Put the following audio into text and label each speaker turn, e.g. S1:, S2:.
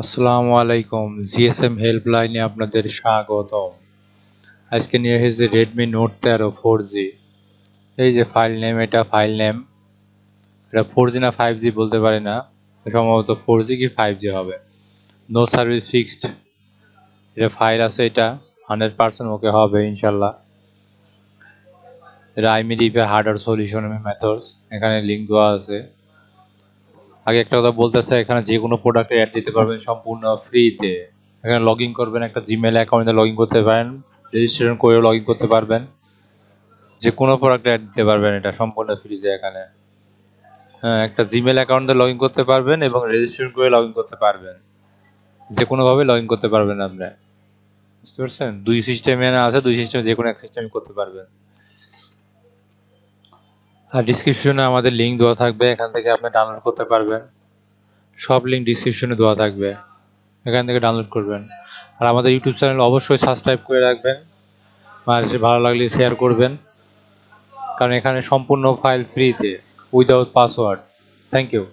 S1: আসসালামু আলাইকুম। জিএসএম হেল্পলাইনে আপনাদের স্বাগত আজকে নিয়ে এসেছে রেডমি নোট তেরো ফোর জি এই যে ফাইল নেম এটা ফাইল নেম এটা ফোর জি না ফাইভ জি বলতে পারি না। সম্ভবত ফোর জি কি ফাইভ জি হবে। নো সার্ভিস ফিক্সড এটা ফাইল আছে এটা। হান্ড্রেড পার্সেন্ট ওকে হবে ইনশাল্লাহ। এটা আইমিডিপে হার্ডওয়্যার সলিউশন মেথডস এখানে লিঙ্ক দেওয়া আছে। আগে একটা কথা বলতেছে, এখানে যে কোনো প্রোডাক্টে অ্যাড দিতে পারবেন সম্পূর্ণ ফ্রিতে এখানে লগ ইন করবেন একটা জিমেল অ্যাকাউন্টে লগ ইন করতে পারেন রেজিস্ট্রেশন করেও লগ ইন করতে পারবেন। যে কোনো প্রোডাক্টে অ্যাড দিতে পারবেন এটা সম্পূর্ণ ফ্রিতে এখানে। হ্যাঁ একটা জিমেল অ্যাকাউন্টে লগ ইন করতে পারবেন এবং রেজিস্ট্রেশন করে লগ ইন করতে পারবেন। যে কোনোভাবে লগ ইন করতে পারবেন আপনি। বুঝতে পারছেন? দুই সিস্টেমে আছে, দুই সিস্টেমে যে কোনো এক সিস্টেমে করতে পারবেন। আর ডিসক্রিপশনে আমাদের লিঙ্ক দেওয়া থাকবে, এখান থেকে আপনি ডাউনলোড করতে পারবেন। সব লিঙ্ক ডিসক্রিপশনে দেওয়া থাকবে। এখান থেকে ডাউনলোড করবেন। আর আমাদের ইউটিউব চ্যানেল অবশ্যই সাবস্ক্রাইব করে রাখবেন। আর ভালো লাগলে শেয়ার করবেন। কারণ এখানে সম্পূর্ণ ফাইল ফ্রিতে উইদাউট পাসওয়ার্ড থ্যাংক ইউ